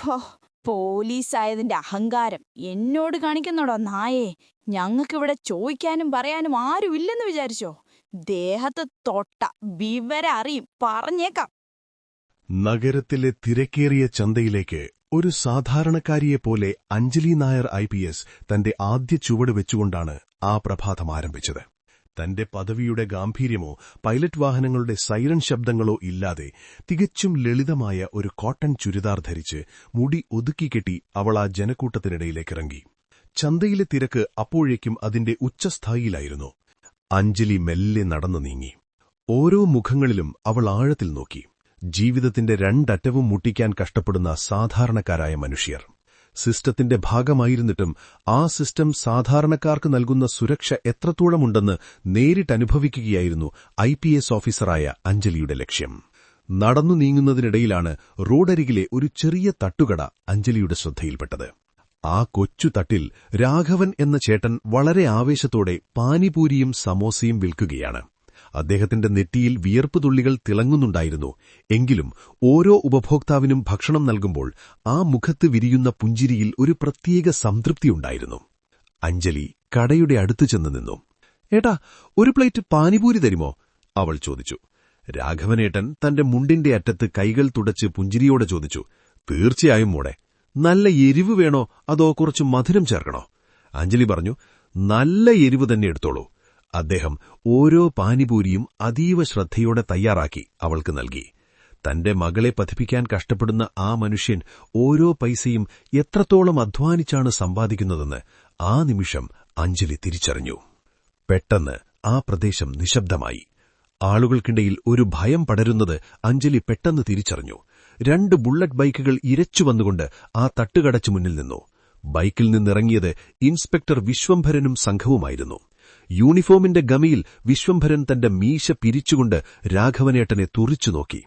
ഫോ പോലീസായതിന്റെ അഹങ്കാരം എന്നോട് കാണിക്കുന്നോടോ നായേ? ഞങ്ങൾക്കിവിടെ ചോദിക്കാനും പറയാനും ആരും ഇല്ലെന്ന് വിചാരിച്ചോ? ദേഹത്ത് തൊട്ട വിവരം അറിയും പറഞ്ഞേക്കാം. നഗരത്തിലെ തിരക്കേറിയ ചന്തയിലേക്ക് ഒരു സാധാരണക്കാരിയെപ്പോലെ Anjali Nair I P S തന്റെ ആദ്യ ചുവട് വെച്ചുകൊണ്ടാണ് ആ പ്രഭാതം ആരംഭിച്ചത്. തന്റെ പദവിയുടെ ഗാംഭീര്യമോ പൈലറ്റ് വാഹനങ്ങളുടെ സൈറൺ ശബ്ദങ്ങളോ ഇല്ലാതെ തികച്ചും ലളിതമായ ഒരു കോട്ടൺ ചുരിദാർ ധരിച്ച് മുടി ഒതുക്കിക്കെട്ടി അവൾ ആ ജനക്കൂട്ടത്തിനിടയിലേക്കിറങ്ങി. ചന്തയിലെ തിരക്ക് അപ്പോഴേക്കും അതിന്റെ ഉച്ചസ്ഥായിയിലായിരുന്നു. അഞ്ജലി മെല്ലെ നടന്നു നീങ്ങി. ഓരോ മുഖങ്ങളിലും അവൾ ആഴത്തിൽ നോക്കി. ജീവിതത്തിന്റെ രണ്ടറ്റവും മുട്ടിക്കാൻ കഷ്ടപ്പെടുന്ന സാധാരണക്കാരായ മനുഷ്യർ. സിസ്റ്റത്തിന്റെ ഭാഗമായിരുന്നിട്ടും ആ സിസ്റ്റം സാധാരണക്കാർക്ക് നൽകുന്ന സുരക്ഷ എത്രത്തോളമുണ്ടെന്ന് നേരിട്ടനുഭവിക്കുകയായിരുന്നു ഐ പി എസ് ഓഫീസറായ അഞ്ജലിയുടെ ലക്ഷ്യം. നടന്നു നീങ്ങുന്നതിനിടയിലാണ് റോഡരികിലെ ഒരു ചെറിയ തട്ടുകട അഞ്ജലിയുടെ ശ്രദ്ധയിൽപ്പെട്ടത്. ആ കൊച്ചു തട്ടിൽ രാഘവൻ എന്ന ചേട്ടൻ വളരെ ആവേശത്തോടെ പാനിപൂരിയും സമോസയും വിൽക്കുകയാണ്. അദ്ദേഹത്തിന്റെ നെറ്റിയിൽ വിയർപ്പ് തുള്ളികൾ തിളങ്ങുന്നുണ്ടായിരുന്നു. എങ്കിലും ഓരോ ഉപഭോക്താവിനും ഭക്ഷണം നൽകുമ്പോൾ ആ മുഖത്ത് വിരിയുന്ന പുഞ്ചിരിയിൽ ഒരു പ്രത്യേക സംതൃപ്തിയുണ്ടായിരുന്നു അഞ്ജലി കടയുടെ അടുത്തു ചെന്ന് നിന്നു. ഏട്ടാ ഒരു പ്ലേറ്റ് പാനിപൂരി തരുമോ? അവൾ ചോദിച്ചു. രാഘവനേട്ടൻ തന്റെ മുണ്ടിന്റെ അറ്റത്ത് കൈകൾ തുടച്ച് പുഞ്ചിരിയോടെ ചോദിച്ചു. തീർച്ചയായും മോടെ നല്ല എരിവ് വേണോ? അതോ കുറച്ച് മധുരം ചേർക്കണോ? അഞ്ജലി പറഞ്ഞു നല്ല എരിവ് തന്നെ എടുത്തോളൂ. അദ്ദേഹം ഓരോ പാനിപൂരിയും അതീവ ശ്രദ്ധയോടെ തയ്യാറാക്കി അവൾക്ക് നൽകി. തന്റെ മകളെ പതിപ്പിക്കാൻ കഷ്ടപ്പെടുന്ന ആ മനുഷ്യൻ ഓരോ പൈസയും എത്രത്തോളം അധ്വാനിച്ചാണ് സമ്പാദിക്കുന്നതെന്ന് ആ നിമിഷം അഞ്ജലി തിരിച്ചറിഞ്ഞു. പെട്ടെന്ന് ആ പ്രദേശം നിശബ്ദമായി. ആളുകൾക്കിടയിൽ ഒരു ഭയം പടരുന്നത് അഞ്ജലി പെട്ടെന്ന് തിരിച്ചറിഞ്ഞു. രണ്ട് ബുള്ളറ്റ് ബൈക്കുകൾ ഇരച്ചു വന്നുകൊണ്ട് ആ തട്ടുകടച്ചു മുന്നിൽ നിന്നു. ബൈക്കിൽ നിന്നിറങ്ങിയത് ഇൻസ്പെക്ടർ വിശ്വംഭരനും സംഘവുമായിരുന്നു. യൂണിഫോമിന്റെ ഗമിയിൽ വിശ്വംഭരൻ തന്റെ മീശ പിരിച്ചുകൊണ്ട് രാഘവനേട്ടനെ തുറിച്ചു നോക്കി.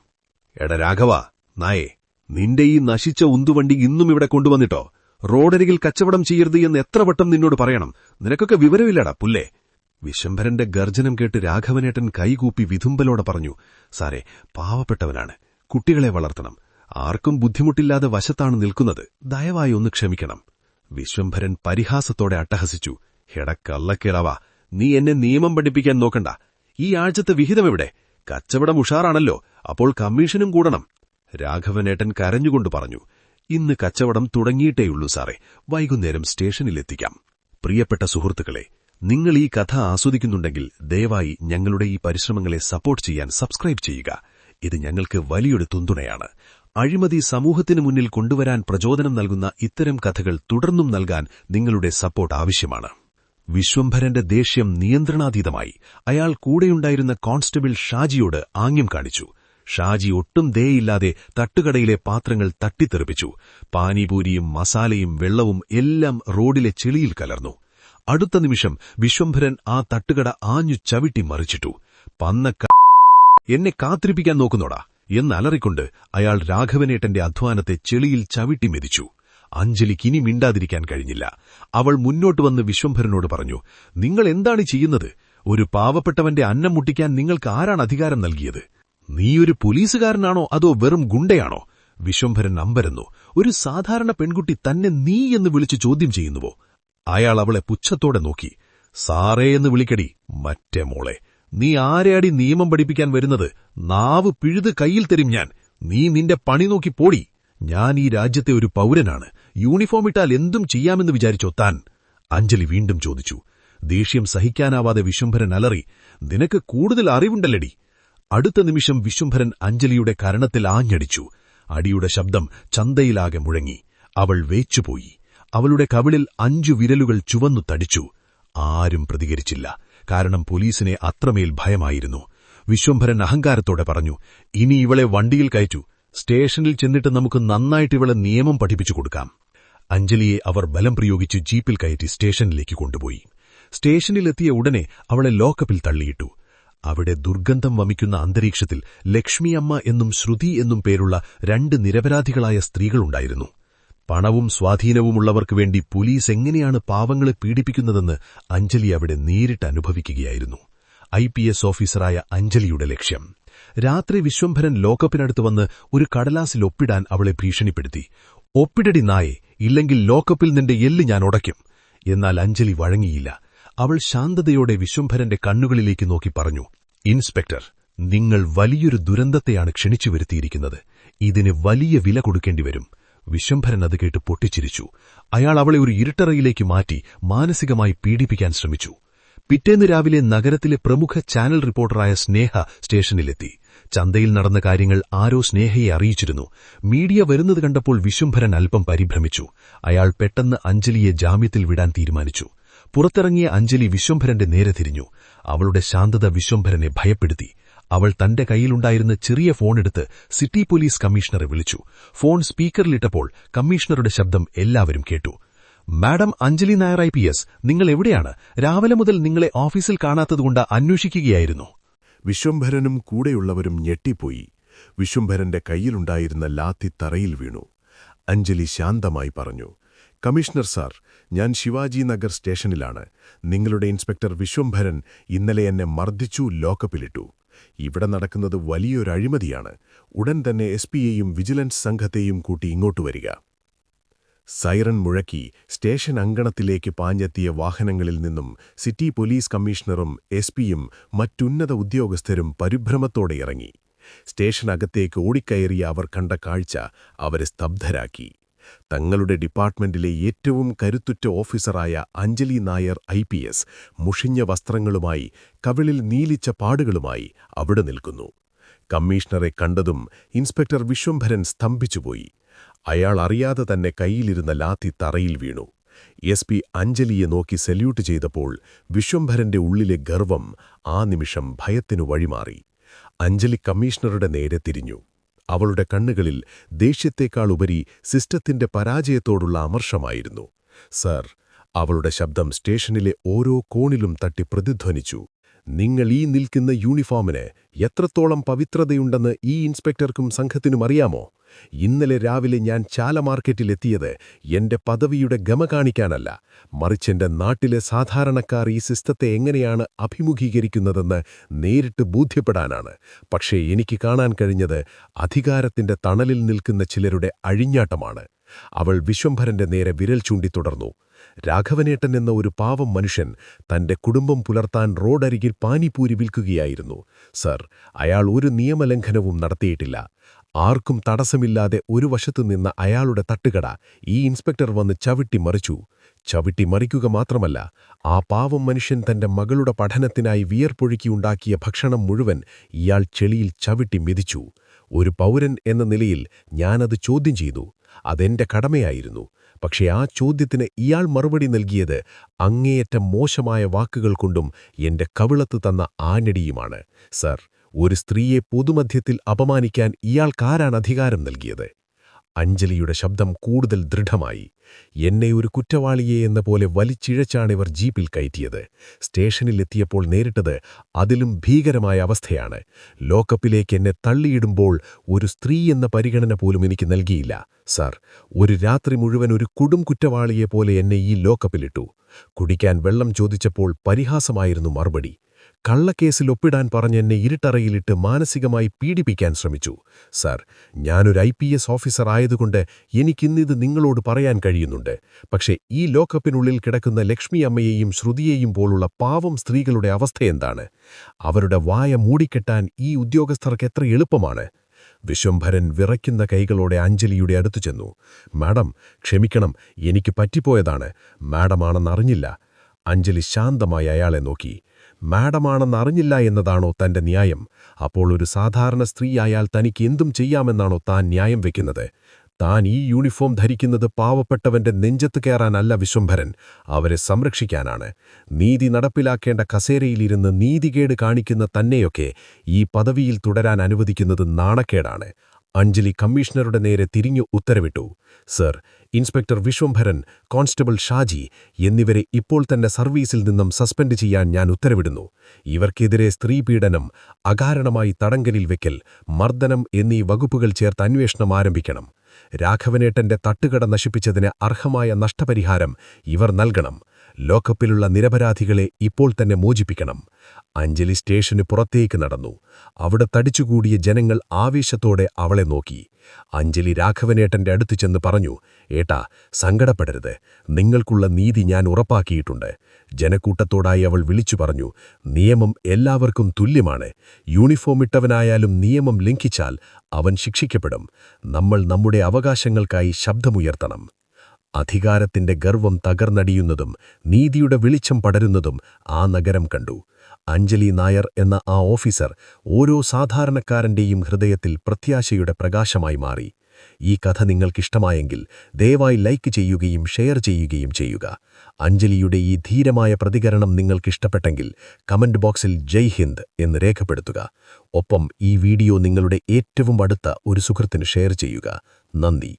എട രാഘവ നായേ നിന്റെ ഈ നശിച്ച ഉന്തുവണ്ടി ഇന്നും ഇവിടെ കൊണ്ടുവന്നിട്ടോ? റോഡരികിൽ കച്ചവടം ചെയ്യരുത് എന്ന് എത്ര വട്ടം നിന്നോട് പറയണം? നിനക്കൊക്കെ വിവരമില്ലടാ പുല്ലേ? വിശംഭരന്റെ ഗർജനം കേട്ട് രാഘവനേട്ടൻ കൈകൂപ്പി വിധുമ്പലോടെ പറഞ്ഞു സാറേ പാവപ്പെട്ടവനാണ്. കുട്ടികളെ വളർത്തണം. ആർക്കും ബുദ്ധിമുട്ടില്ലാതെ വശത്താണ് നിൽക്കുന്നത്. ദയവായി ഒന്ന് ക്ഷമിക്കണം. വിശ്വംഭരൻ പരിഹാസത്തോടെ അട്ടഹസിച്ചു എട കള്ളക്കിളവാ നീ എന്നെ നിയമം പഠിപ്പിക്കാൻ നോക്കണ്ട. ഈ ആഴ്ചത്തെ വിഹിതം എവിടെ? കച്ചവടം ഉഷാറാണല്ലോ. അപ്പോൾ കമ്മീഷനും കൂടണം. രാഘവനേട്ടൻ കരഞ്ഞുകൊണ്ട് പറഞ്ഞു ഇന്ന് കച്ചവടം തുടങ്ങിയിട്ടേയുള്ളൂ സാറേ. വൈകുന്നേരം സ്റ്റേഷനിലെത്തിക്കാം. പ്രിയപ്പെട്ട സുഹൃത്തുക്കളെ നിങ്ങൾ ഈ കഥ ആസ്വദിക്കുന്നുണ്ടെങ്കിൽ ദയവായി ഞങ്ങളുടെ ഈ പരിശ്രമങ്ങളെ സപ്പോർട്ട് ചെയ്യാൻ സബ്സ്ക്രൈബ് ചെയ്യുക. ഇത് ഞങ്ങൾക്ക് വലിയൊരു തുന്തുണയാണ്. അഴിമതി സമൂഹത്തിന് മുന്നിൽ കൊണ്ടുവരാൻ പ്രചോദനം നൽകുന്ന ഇത്തരം കഥകൾ തുടർന്നും നൽകാൻ നിങ്ങളുടെ സപ്പോർട്ട് ആവശ്യമാണ്. വിശ്വംഭരന്റെ ദേഷ്യം നിയന്ത്രണാതീതമായി. അയാൾ കൂടെയുണ്ടായിരുന്ന കോൺസ്റ്റബിൾ ഷാജിയോട് ആംഗ്യം കാണിച്ചു. ഷാജി ഒട്ടും ദയയില്ലാതെ തട്ടുകടയിലെ പാത്രങ്ങൾ തട്ടിത്തെറിപ്പിച്ചു. പാനിപൂരിയും മസാലയും വെള്ളവും എല്ലാം റോഡിലെ ചെളിയിൽ കലർന്നു. അടുത്ത നിമിഷം വിശ്വംഭരൻ ആ തട്ടുകട ആഞ്ഞു ചവിട്ടി മറിച്ചിട്ടു. പന്നക്ക എന്നെ കാത്തിരിപ്പിക്കാൻ നോക്കുന്നോടാ എന്നലറിക്കൊണ്ട് അയാൾ രാഘവനേട്ടന്റെ അധ്വാനത്തെ ചെളിയിൽ ചവിട്ടി മെതിച്ചു. അഞ്ജലിക്ക് ഇനി മിണ്ടാതിരിക്കാൻ കഴിഞ്ഞില്ല. അവൾ മുന്നോട്ട് വന്ന് വിശ്വംഭരനോട് പറഞ്ഞു നിങ്ങൾ എന്താണ് ചെയ്യുന്നത്? ഒരു പാവപ്പെട്ടവന്റെ അന്നം മുട്ടിക്കാൻ നിങ്ങൾക്ക് ആരാണ് അധികാരം നൽകിയത്? നീയൊരു പോലീസുകാരനാണോ അതോ വെറും ഗുണ്ടയാണോ? വിശ്വംഭരൻ അമ്പരന്നു ഒരു സാധാരണ പെൺകുട്ടി തന്നെ നീ എന്ന് വിളിച്ച് ചോദ്യം ചെയ്യുന്നുവോ? അയാൾ അവളെ പുച്ഛത്തോടെ നോക്കി സാറേ എന്ന് വിളിക്കടി മറ്റേ മോളെ നീ ആരെയാടി നിയമം പഠിപ്പിക്കാൻ വരുന്നത്? നാവ് പിഴുത് കയ്യിൽ തരും ഞാൻ. നീ നിന്റെ പണി നോക്കി പോടി. ഞാൻ ഈ രാജ്യത്തെ ഒരു പൗരനാണ്. യൂണിഫോം ഇട്ടാൽ എന്തും ചെയ്യാമെന്ന് വിചാരിച്ചോ താൻ? അഞ്ജലി വീണ്ടും ചോദിച്ചു. ദേഷ്യം സഹിക്കാനാവാതെ വിശ്വംഭരൻ അലറി നിനക്ക് കൂടുതൽ അറിവുണ്ടല്ലടി. അടുത്ത നിമിഷം വിശ്വംഭരൻ അഞ്ജലിയുടെ കരണത്തിൽ ആഞ്ഞടിച്ചു. അടിയുടെ ശബ്ദം ചന്തയിലാകെ മുഴങ്ങി. അവൾ വേച്ചുപോയി. അവളുടെ കവിളിൽ അഞ്ചു വിരലുകൾ ചുവന്നു തടിച്ചു. ആരും പ്രതികരിച്ചില്ല. കാരണം പോലീസിനെ അത്രമേൽ ഭയമായിരുന്നു. വിശ്വംഭരൻ അഹങ്കാരത്തോടെ പറഞ്ഞു ഇനി ഇവളെ വണ്ടിയിൽ കയറ്റു. സ്റ്റേഷനിൽ ചെന്നിട്ട് നമുക്ക് നന്നായിട്ട് ഇവളെ നിയമം പഠിപ്പിച്ചു കൊടുക്കാം. അഞ്ജലിയെ അവർ ബലം പ്രയോഗിച്ച് ജീപ്പിൽ കയറ്റി സ്റ്റേഷനിലേക്ക് കൊണ്ടുപോയി. സ്റ്റേഷനിലെത്തിയ ഉടനെ അവളെ ലോക്കപ്പിൽ തള്ളിയിട്ടു. അവിടെ ദുർഗന്ധം വമിക്കുന്ന അന്തരീക്ഷത്തിൽ ലക്ഷ്മിയമ്മ എന്നും ശ്രുതി എന്നും പേരുള്ള രണ്ട് നിരപരാധികളായ സ്ത്രീകളുണ്ടായിരുന്നു. പണവും സ്വാധീനവുമുള്ളവർക്കു വേണ്ടി പോലീസ് എങ്ങനെയാണ് പാവങ്ങളെ പീഡിപ്പിക്കുന്നതെന്ന് അഞ്ജലി അവിടെ നേരിട്ട് അനുഭവിക്കുകയായിരുന്നു. ഐ പി എസ് ഓഫീസറായ അഞ്ജലിയുടെ ലക്ഷ്യം. രാത്രി വിശ്വംഭരൻ ലോക്കപ്പിനടുത്ത് വന്ന് ഒരു കടലാസിൽ ഒപ്പിടാൻ അവളെ ഭീഷണിപ്പെടുത്തി. ഒപ്പിടടി നായെ ഇല്ലെങ്കിൽ ലോക്കപ്പിൽ നിന്റെ എല്ല് ഞാൻ ഉടയ്ക്കും. എന്നാൽ അഞ്ജലി വഴങ്ങിയില്ല. അവൾ ശാന്തതയോടെ വിശ്വംഭരന്റെ കണ്ണുകളിലേക്ക് നോക്കി പറഞ്ഞു ഇൻസ്പെക്ടർ നിങ്ങൾ വലിയൊരു ദുരന്തത്തെയാണ് ക്ഷണിച്ചു വരുത്തിയിരിക്കുന്നത്. ഇതിന് വലിയ വില കൊടുക്കേണ്ടി വരും. വിശ്വംഭരൻ അത് കേട്ട് പൊട്ടിച്ചിരിച്ചു. അയാൾ അവളെ ഒരു ഇരുട്ടറയിലേക്ക് മാറ്റി മാനസികമായി പീഡിപ്പിക്കാൻ ശ്രമിച്ചു. പിറ്റേന്ന് രാവിലെ നഗരത്തിലെ പ്രമുഖ ചാനൽ റിപ്പോർട്ടറായ സ്നേഹ സ്റ്റേഷനിലെത്തി. ചന്തയിൽ നടന്ന കാര്യങ്ങൾ ആരോ സ്നേഹയെ അറിയിച്ചിരുന്നു. മീഡിയ വരുന്നത് കണ്ടപ്പോൾ വിശ്വംഭരൻ അല്പം പരിഭ്രമിച്ചു. അയാൾ പെട്ടെന്ന് അഞ്ജലിയെ ജാമ്യത്തിൽ വിടാൻ തീരുമാനിച്ചു. പുറത്തിറങ്ങിയ അഞ്ജലി വിശ്വംഭരന്റെ നേരെ തിരിഞ്ഞു. അവളുടെ ശാന്തത വിശ്വംഭരനെ ഭയപ്പെടുത്തി. അവൾ തന്റെ കയ്യിലുണ്ടായിരുന്ന ചെറിയ ഫോണെടുത്ത് സിറ്റി പോലീസ് കമ്മീഷണറെ വിളിച്ചു. ഫോൺ സ്പീക്കറിലിട്ടപ്പോൾ കമ്മീഷണറുടെ ശബ്ദം എല്ലാവരും കേട്ടു. മാഡം അഞ്ജലി നായർ ഐ നിങ്ങൾ എവിടെയാണ്? രാവിലെ മുതൽ നിങ്ങളെ ഓഫീസിൽ കാണാത്തതുകൊണ്ട് അന്വേഷിക്കുകയായിരുന്നു. വിശ്വംഭരനും കൂടെയുള്ളവരും ഞെട്ടിപ്പോയി. വിശ്വംഭരന്റെ കയ്യിലുണ്ടായിരുന്ന ലാത്തി തറയിൽ വീണു. അഞ്ജലി ശാന്തമായി പറഞ്ഞു കമ്മീഷണർ സാർ ഞാൻ ശിവാജി നഗർ സ്റ്റേഷനിലാണ്. നിങ്ങളുടെ ഇൻസ്പെക്ടർ വിശ്വംഭരൻ ഇന്നലെ എന്നെ മർദ്ദിച്ചു ലോക്കപ്പിലിട്ടു. ഇവിടെ നടക്കുന്നത് വലിയൊരു അഴിമതിയാണ് ഉടൻ തന്നെ എസ് പിയെയും വിജിലൻസ് സംഘത്തെയും കൂട്ടി ഇങ്ങോട്ട് വരിക. സൈറൺ മുഴക്കി സ്റ്റേഷൻ അങ്കണത്തിലേക്ക് പാഞ്ഞെത്തിയ വാഹനങ്ങളിൽ നിന്നും സിറ്റി പോലീസ് കമ്മീഷണറും എസ് പിയും മറ്റുന്നത ഉദ്യോഗസ്ഥരും പരിഭ്രമത്തോടെ ഇറങ്ങി. സ്റ്റേഷനകത്തേക്ക് ഓടിക്കയറിയ അവർ കണ്ട കാഴ്ച അവരെ സ്തബ്ധരാക്കി. തങ്ങളുടെ ഡിപ്പാർട്ട്മെന്റിലെ ഏറ്റവും കരുത്തുറ്റ ഓഫീസറായ Anjali Nair I P S മുഷിഞ്ഞ വസ്ത്രങ്ങളുമായി കവിളിൽ നീലിച്ച പാടുകളുമായി അവിടെ നിൽക്കുന്നു. കമ്മീഷണറെ കണ്ടതും ഇൻസ്പെക്ടർ വിശ്വംഭരൻ സ്തംഭിച്ചുപോയി. അയാൾ അറിയാതെ തന്നെ കയ്യിലിരുന്ന ലാത്തി തറയിൽ വീണു. എസ് പി അഞ്ജലിയെ നോക്കി സല്യൂട്ട് ചെയ്തപ്പോൾ വിശ്വംഭരന്റെ ഉള്ളിലെ ഗർവം ആ നിമിഷം ഭയത്തിനു വഴിമാറി. അഞ്ജലി കമ്മീഷണറുടെ നേരെ തിരിഞ്ഞു. അവളുടെ കണ്ണുകളിൽ ദേഷ്യത്തേക്കാൾ ഉപരി സിസ്റ്റത്തിന്റെ പരാജയത്തോടുള്ള അമർഷമായിരുന്നു. സർ അവളുടെ ശബ്ദം സ്റ്റേഷനിലെ ഓരോ കോണിലും തട്ടി പ്രതിധ്വനിച്ചു. നിങ്ങൾ ഈ നിൽക്കുന്ന യൂണിഫോമിന് എത്രത്തോളം പവിത്രതയുണ്ടെന്ന് ഈ ഇൻസ്പെക്ടർക്കും സംഘത്തിനും അറിയാമോ? ഇന്നലെ രാവിലെ ഞാൻ ചാല മാർക്കറ്റിലെത്തിയത് എന്റെ പദവിയുടെ ഗമ കാണിക്കാനല്ല. മറിച്ചെന്റെ നാട്ടിലെ സാധാരണക്കാർ ഈ സിസ്റ്റത്തെ എങ്ങനെയാണ് അഭിമുഖീകരിക്കുന്നതെന്ന് നേരിട്ട് ബോധ്യപ്പെടാനാണ്. പക്ഷേ എനിക്ക് കാണാൻ കഴിഞ്ഞത് അധികാരത്തിന്റെ തണലിൽ നിൽക്കുന്ന ചിലരുടെ അഴിഞ്ഞാട്ടമാണ്. അവൾ വിശ്വംഭരന്റെ നേരെ വിരൽ ചൂണ്ടി തുടർന്നു രാഘവനേട്ടൻ എന്ന ഒരു പാവം മനുഷ്യൻ തന്റെ കുടുംബം പുലർത്താൻ റോഡരികിൽ പാനിപൂരി വിൽക്കുകയായിരുന്നു. സർ അയാൾ ഒരു നിയമലംഘനവും നടത്തിയിട്ടില്ല. ആർക്കും തടസ്സമില്ലാതെ ഒരു വശത്തു നിന്ന അയാളുടെ തട്ടുകട ഈ ഇൻസ്പെക്ടർ വന്ന് ചവിട്ടി മറിച്ചു. ചവിട്ടി മറിക്കുക മാത്രമല്ല ആ പാവം മനുഷ്യൻ തന്റെ മകളുടെ പഠനത്തിനായി വിയർപ്പൊഴുക്കിയുണ്ടാക്കിയ ഭക്ഷണം മുഴുവൻ ഇയാൾ ചെളിയിൽ ചവിട്ടി മെതിച്ചു. ഒരു പൗരൻ എന്ന നിലയിൽ ഞാനത് ചോദ്യം ചെയ്തു. അതെന്റെ കടമയായിരുന്നു. പക്ഷേ ആ ചോദ്യത്തിന് ഇയാൾ മറുപടി നൽകിയത് അങ്ങേയറ്റം മോശമായ വാക്കുകൾ കൊണ്ടും എന്റെ കവിളത്ത് തന്ന ആഞ്ഞടിയുമാണ്. സർ ഒരു സ്ത്രീയെ പൊതുമധ്യത്തിൽ അപമാനിക്കാൻ ഇയാൾക്കാരാണ് അധികാരം നൽകിയത്. അഞ്ജലിയുടെ ശബ്ദം കൂടുതൽ ദൃഢമായി. എന്നെ ഒരു കുറ്റവാളിയെ എന്ന പോലെ വലിച്ചിഴച്ചാണിവർ ജീപ്പിൽ കയറ്റിയത്. സ്റ്റേഷനിലെത്തിയപ്പോൾ നേരിട്ടത് അതിലും ഭീകരമായ അവസ്ഥയാണ്. ലോക്കപ്പിലേക്ക് എന്നെ തള്ളിയിടുമ്പോൾ ഒരു സ്ത്രീ എന്ന പരിഗണന പോലും എനിക്ക് നൽകിയില്ല. സർ ഒരു രാത്രി മുഴുവൻ ഒരു കൊടും കുറ്റവാളിയെപ്പോലെ എന്നെ ഈ ലോക്കപ്പിലിട്ടു. കുടിക്കാൻ വെള്ളം ചോദിച്ചപ്പോൾ പരിഹാസമായിരുന്നു മറുപടി. കള്ളക്കേസിൽ ഒപ്പിടാൻ പറഞ്ഞെന്നെ ഇരുട്ടറയിലിട്ട് മാനസികമായി പീഡിപ്പിക്കാൻ ശ്രമിച്ചു. സർ ഞാനൊരു ഐ പി എസ് ഓഫീസർ ആയതുകൊണ്ട് എനിക്കിന്നിത് നിങ്ങളോട് പറയാൻ കഴിയുന്നുണ്ട്. പക്ഷേ ഈ ലോക്കപ്പിനുള്ളിൽ കിടക്കുന്ന ലക്ഷ്മി അമ്മയെയും ശ്രുതിയെയും പോലുള്ള പാവം സ്ത്രീകളുടെ അവസ്ഥയെന്താണ് അവരുടെ വായ മൂടിക്കെട്ടാൻ ഈ ഉദ്യോഗസ്ഥർക്ക് എത്ര എളുപ്പമാണ്? വിശ്വംഭരൻ വിറയ്ക്കുന്ന കൈകളോടെ അഞ്ജലിയുടെ അടുത്തു ചെന്നു. മാഡം ക്ഷമിക്കണം എനിക്ക് പറ്റിപ്പോയതാണ്. മാഡമാണെന്നറിഞ്ഞില്ല. അഞ്ജലി ശാന്തമായി അയാളെ നോക്കി. മാഡമാണെന്നറിഞ്ഞില്ല എന്നതാണോ തന്റെ ന്യായം? അപ്പോൾ ഒരു സാധാരണ സ്ത്രീയായാൽ തനിക്ക് എന്തും ചെയ്യാമെന്നാണോ താൻ ന്യായം വെക്കുന്നത്? താൻ ഈ യൂണിഫോം ധരിക്കുന്നത് പാവപ്പെട്ടവന്റെ നെഞ്ചത്ത് കയറാനല്ല വിശ്വംഭരൻ അവരെ സംരക്ഷിക്കാനാണ്. നീതി നടപ്പിലാക്കേണ്ട കസേരയിലിരുന്ന് നീതികേട് കാണിക്കുന്ന തന്നെയൊക്കെ ഈ പദവിയിൽ തുടരാൻ അനുവദിക്കുന്നത് നാണക്കേടാണ്. അഞ്ജലി കമ്മീഷണറുടെ നേരെ തിരിഞ്ഞു ഉത്തരവിട്ടു. Sir inspector Vishwambharan constable Shaji എന്നിവരെ ഇപ്പോൾ തന്നെ സർവീസിൽ നിന്നും സസ്പെൻഡ് ചെയ്യാൻ ഞാൻ ഉത്തരവിടുന്നു. ഇവർക്കെതിരെ സ്ത്രീപീഡനം അകാരണമായി തടങ്കലിൽ വെക്കൽ മർദ്ദനം എന്നീ വകുപ്പുകൾ ചേർത്ത് അന്വേഷണം ആരംഭിക്കണം. രാഘവനേട്ടന്റെ തട്ടുകട നശിപ്പിച്ചതിന് അർഹമായ നഷ്ടപരിഹാരം ഇവർ നൽകണം. ലോക്കപ്പിലുള്ള നിരപരാധികളെ ഇപ്പോൾ തന്നെ മോചിപ്പിക്കണം. അഞ്ജലി സ്റ്റേഷന് പുറത്തേക്ക് നടന്നു. അവിടെ തടിച്ചുകൂടിയ ജനങ്ങൾ ആവേശത്തോടെ അവളെ നോക്കി. അഞ്ജലി രാഘവനേട്ടന്റെ അടുത്തു ചെന്ന് പറഞ്ഞു ഏട്ടാ സങ്കടപ്പെടരുത്. നിങ്ങൾക്കുള്ള നീതി ഞാൻ ഉറപ്പാക്കിയിട്ടുണ്ട്. ജനക്കൂട്ടത്തോടായി അവൾ വിളിച്ചു പറഞ്ഞു നിയമം എല്ലാവർക്കും തുല്യമാണ്. യൂണിഫോം ഇട്ടവനായാലും നിയമം ലംഘിച്ചാൽ അവൻ ശിക്ഷിക്കപ്പെടും. നമ്മൾ നമ്മുടെ അവകാശങ്ങൾക്കായി ശബ്ദമുയർത്തണം. അധികാരത്തിന്റെ ഗർവം തകർന്നടിയുന്നതും നീതിയുടെ വെളിച്ചം പടരുന്നതും ആ നഗരം കണ്ടു. അഞ്ജലി നായർ എന്ന ആ ഓഫീസർ ഓരോ സാധാരണക്കാരന്റെയും ഹൃദയത്തിൽ പ്രത്യാശയുടെ പ്രകാശമായി മാറി. ഈ കഥ നിങ്ങൾക്കിഷ്ടമായെങ്കിൽ ദയവായി ലൈക്ക് ചെയ്യുകയും ഷെയർ ചെയ്യുകയും ചെയ്യുക. അഞ്ജലിയുടെ ഈ ധീരമായ പ്രതികരണം നിങ്ങൾക്കിഷ്ടപ്പെട്ടെങ്കിൽ കമന്റ് ബോക്സിൽ ജയ് ഹിന്ദ് എന്ന് രേഖപ്പെടുത്തുക. ഒപ്പം ഈ വീഡിയോ നിങ്ങളുടെ ഏറ്റവും അടുത്ത ഒരു സുഹൃത്തിന് ഷെയർ ചെയ്യുക. നന്ദി.